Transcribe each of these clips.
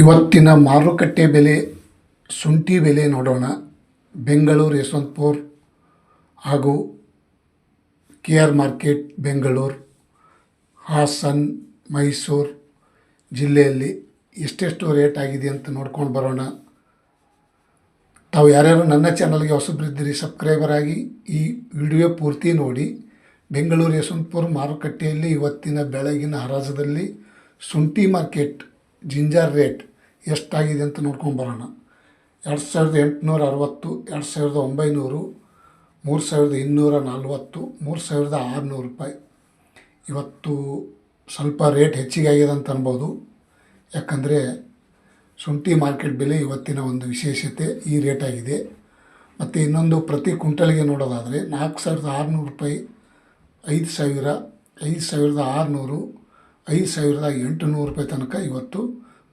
ಇವತ್ತಿನ ಮಾರುಕಟ್ಟೆ ಬೆಲೆ, ಶುಂಠಿ ಬೆಲೆ ನೋಡೋಣ. ಬೆಂಗಳೂರು ಯಶವಂತಪುರ್ ಹಾಗೂ K R market, Bengaluru, Hassan, Mysuru ಜಿಲ್ಲೆಯಲ್ಲಿ ಎಷ್ಟೆಷ್ಟು ರೇಟ್ ಆಗಿದೆ ಅಂತ ನೋಡ್ಕೊಂಡು ಬರೋಣ. ತಾವು ಯಾರ್ಯಾರು ನನ್ನ ಚಾನಲ್ಗೆ ಹೊಸಬ್ರಿದ್ದೀರಿ, ಸಬ್ಸ್ಕ್ರೈಬರ್ ಆಗಿ ಈ ವಿಡಿಯೋ ಪೂರ್ತಿ ನೋಡಿ. ಬೆಂಗಳೂರು ಯಶವಂತಪುರ ಮಾರುಕಟ್ಟೆಯಲ್ಲಿ ಇವತ್ತಿನ ಬೆಳಗಿನ ಹರಾಜದಲ್ಲಿ ಶುಂಠಿ ಮಾರ್ಕೆಟ್ ಜಿಂಜರ್ ರೇಟ್ ಎಷ್ಟಾಗಿದೆ ಅಂತ ನೋಡ್ಕೊಂಡು ಬರೋಣ. ಎರಡು ಸಾವಿರದ ಎಂಟುನೂರ ಅರವತ್ತು, ಎರಡು ಸಾವಿರದ ಒಂಬೈನೂರು, ಮೂರು ಸಾವಿರದ ಇನ್ನೂರ ನಲ್ವತ್ತು, ಮೂರು ಸಾವಿರದ ಆರುನೂರು ರೂಪಾಯಿ. ಇವತ್ತು ಸ್ವಲ್ಪ ರೇಟ್ ಹೆಚ್ಚಿಗೆ ಆಗಿದೆ ಅಂತ ಅನ್ಬೋದು. ಯಾಕಂದರೆ ಶುಂಠಿ ಮಾರ್ಕೆಟ್ ಬೆಲೆ ಇವತ್ತಿನ ಒಂದು ವಿಶೇಷತೆ ಈ ರೇಟ್ ಆಗಿದೆ. ಮತ್ತು ಇನ್ನೊಂದು ಪ್ರತಿ ಕ್ವಿಂಟಲ್ಗೆ ನೋಡೋದಾದರೆ ನಾಲ್ಕು ಸಾವಿರದ ಆರುನೂರು ರೂಪಾಯಿ, ಐದು ಸಾವಿರ, ಐದು ಸಾವಿರದ ಆರುನೂರು ಐದು ಸಾವಿರದ ಎಂಟುನೂರು ರೂಪಾಯಿ ತನಕ ಇವತ್ತು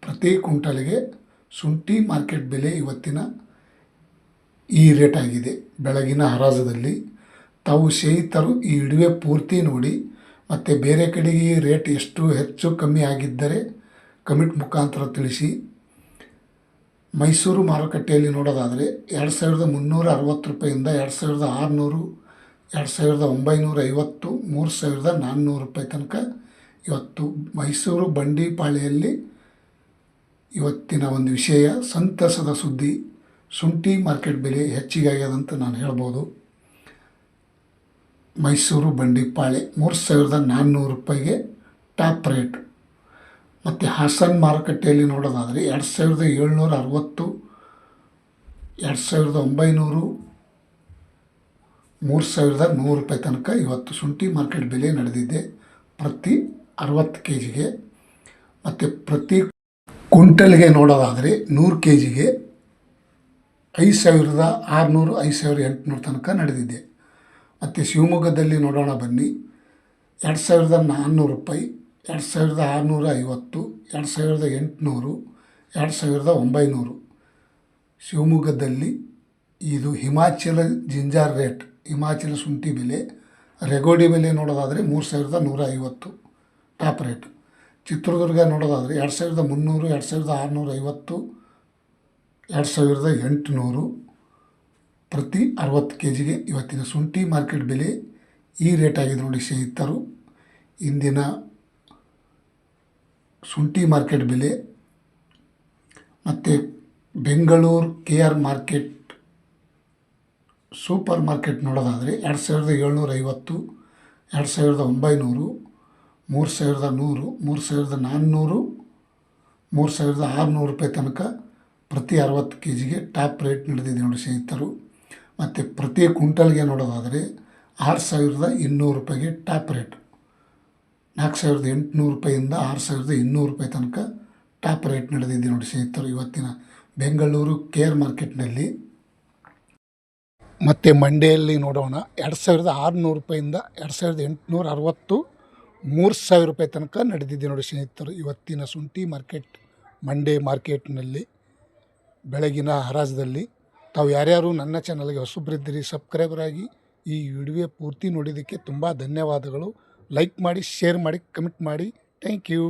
ಪ್ರತಿ ಕುಂಟಲಿಗೆ ಶುಂಠಿ ಮಾರ್ಕೆಟ್ ಬೆಲೆ ಇವತ್ತಿನ ಈ ರೇಟ್ ಆಗಿದೆ. ಬೆಳಗಿನ ಹರಾಜದಲ್ಲಿ ತಾವು ಸ್ನೇಹಿತರು ಈ ಇಡುವೆ ಪೂರ್ತಿ ನೋಡಿ ಮತ್ತು ಬೇರೆ ಕಡೆಗೆ ಈ ರೇಟ್ ಎಷ್ಟು ಹೆಚ್ಚು ಕಮ್ಮಿ ಆಗಿದ್ದರೆ ಕಮಿಟ್ ಮುಖಾಂತರ ತಿಳಿಸಿ. ಮೈಸೂರು ಮಾರುಕಟ್ಟೆಯಲ್ಲಿ ನೋಡೋದಾದರೆ ಎರಡು ಸಾವಿರದ ಮುನ್ನೂರ ಅರವತ್ತು ರೂಪಾಯಿಂದ ಎರಡು ಸಾವಿರದ ಆರುನೂರು, ಎರಡು ಸಾವಿರದ ಒಂಬೈನೂರ ಐವತ್ತು, ಮೂರು ಸಾವಿರದ ನಾನ್ನೂರು ರೂಪಾಯಿ ತನಕ ಇವತ್ತು ಮೈಸೂರು ಬಂಡಿಪಾಳ್ಯಲ್ಲಿ ಇವತ್ತಿನ ಒಂದು ವಿಷಯ, ಸಂತಸದ ಸುದ್ದಿ, ಶುಂಠಿ ಮಾರ್ಕೆಟ್ ಬೆಲೆ ಹೆಚ್ಚಿಗೆ ಆಗ್ಯದಂತ ನಾನು ಹೇಳ್ಬೋದು. ಮೈಸೂರು ಬಂಡಿಪಾಳೆ ಮೂರು ಸಾವಿರದ ನಾನ್ನೂರು ರೂಪಾಯಿಗೆ ಟಾಪ್ ರೇಟ್. ಮತ್ತು ಹಾಸನ್ ಮಾರುಕಟ್ಟೆಯಲ್ಲಿ ನೋಡೋದಾದರೆ ಎರಡು ಸಾವಿರದ ಏಳ್ನೂರ ಅರವತ್ತು, ಎರಡು ಸಾವಿರದ ಒಂಬೈನೂರು, ಮೂರು ಸಾವಿರದ ನೂರು ರೂಪಾಯಿ ತನಕ ಇವತ್ತು ಶುಂಠಿ ಮಾರ್ಕೆಟ್ ಬೆಲೆ ನಡೆದಿದೆ ಪ್ರತಿ ಅರವತ್ತು ಕೆ ಜಿಗೆ ಮತ್ತು ಪ್ರತಿ ಕುಂಟಲ್ಗೆ ನೋಡೋದಾದರೆ ನೂರು ಕೆ ಜಿಗೆ ಐದು ಸಾವಿರದ ಆರುನೂರು, ಐದು ಸಾವಿರ ಎಂಟುನೂರು ತನಕ ನಡೆದಿದೆ. ಮತ್ತು ಶಿವಮೊಗ್ಗದಲ್ಲಿ ನೋಡೋಣ ಬನ್ನಿ. ಎರಡು ಸಾವಿರದ ನಾನ್ನೂರು ರೂಪಾಯಿ, ಎರಡು ಸಾವಿರದ ಆರುನೂರ ಐವತ್ತು, ಎರಡು ಸಾವಿರದ ಎಂಟುನೂರು, ಎರಡು ಸಾವಿರದ ಒಂಬೈನೂರು. ಶಿವಮೊಗ್ಗದಲ್ಲಿ ಇದು ಹಿಮಾಚಲ ಜಿಂಜಾರ್ ರೇಟ್, ಹಿಮಾಚಲ ಶುಂಠಿ ಬೆಲೆ, ರೆಗೋಡಿ ಬೆಲೆ ನೋಡೋದಾದರೆ ಮೂರು ಸಾವಿರದ ನೂರ ಐವತ್ತು. Top rate. ಚಿತ್ರದುರ್ಗ ನೋಡೋದಾದರೆ ಎರಡು ಸಾವಿರದ ಮುನ್ನೂರು, ಎರಡು ಸಾವಿರದ ಆರುನೂರ ಐವತ್ತು, ಎರಡು ಸಾವಿರದ ಎಂಟುನೂರು ಪ್ರತಿ ಅರವತ್ತು ಕೆ ಜಿಗೆ ಇವತ್ತಿನ ಶುಂಠಿ ಮಾರ್ಕೆಟ್ ಬೆಲೆ ಈ ರೇಟ್ ಆಗಿದೆ ನೋಡಿ ಸ್ನೇಹಿತರು. ಇಂದಿನ ಶುಂಠಿ ಮಾರ್ಕೆಟ್ ಬೆಲೆ ಮತ್ತು Bengaluru K R market super market ನೋಡೋದಾದರೆ ಎರಡು ಸಾವಿರದ ಏಳ್ನೂರ ಐವತ್ತು, ಎರಡು ಸಾವಿರದ ಒಂಬೈನೂರು ಮೂರು ಸಾವಿರದ ನೂರು, ಮೂರು ಸಾವಿರದ ನಾನ್ನೂರು, ಮೂರು ಸಾವಿರದ ಆರುನೂರು ರೂಪಾಯಿ ತನಕ ಪ್ರತಿ ಅರವತ್ತು ಕೆ ಜಿಗೆ ಟಾಪ್ ರೇಟ್ ನಡೆದಿದೆ ನೋಡಿ ಸ್ನೇಹಿತರು. ಮತ್ತು ಪ್ರತಿ ಕ್ವಿಂಟಲ್ಗೆ ನೋಡೋದಾದರೆ ಆರು ಸಾವಿರದ ಇನ್ನೂರು ರೂಪಾಯಿಗೆ ಟಾಪ್ ರೇಟ್. ನಾಲ್ಕು ಸಾವಿರದ ಎಂಟುನೂರು ರೂಪಾಯಿಂದ ಆರು ಸಾವಿರದ ಇನ್ನೂರು ರೂಪಾಯಿ ತನಕ ಟಾಪ್ ರೇಟ್ ನಡೆದಿದೆ ನೋಡಿ ಸ್ನೇಹಿತರು ಇವತ್ತಿನ ಬೆಂಗಳೂರು ಕೇರ್ ಮಾರ್ಕೆಟ್ನಲ್ಲಿ. ಮತ್ತು ಮಂಡೆಯಲ್ಲಿ ನೋಡೋಣ, ಎರಡು ಸಾವಿರದ ಆರುನೂರು ರೂಪಾಯಿಂದ ಎರಡು ಸಾವಿರದ ಎಂಟುನೂರ ಅರವತ್ತು ಮೂರು ಸಾವಿರ ರೂಪಾಯಿ ತನಕ ನಡೆದಿದೆ ನೋಡಿ ಸ್ನೇಹಿತರು. ಇವತ್ತಿನ ಶುಂಠಿ ಮಾರ್ಕೆಟ್ ಮಂಡೇ ಮಾರ್ಕೆಟ್ನಲ್ಲಿ, ಬೆಳಗಿನ ಹರಾಜದಲ್ಲಿ. ತಾವು ಯಾರ್ಯಾರು ನನ್ನ ಚಾನಲ್ಗೆ ಹೊಸಬ್ರಿದ್ದೀರಿ ಸಬ್ಸ್ಕ್ರೈಬರ್ ಆಗಿ ಈ ವಿಡಿಯೋ ಪೂರ್ತಿ ನೋಡಿದ್ದಕ್ಕೆ ತುಂಬ ಧನ್ಯವಾದಗಳು. ಲೈಕ್ ಮಾಡಿ ಶೇರ್ ಮಾಡಿ ಕಮೆಂಟ್ ಮಾಡಿ. Thank you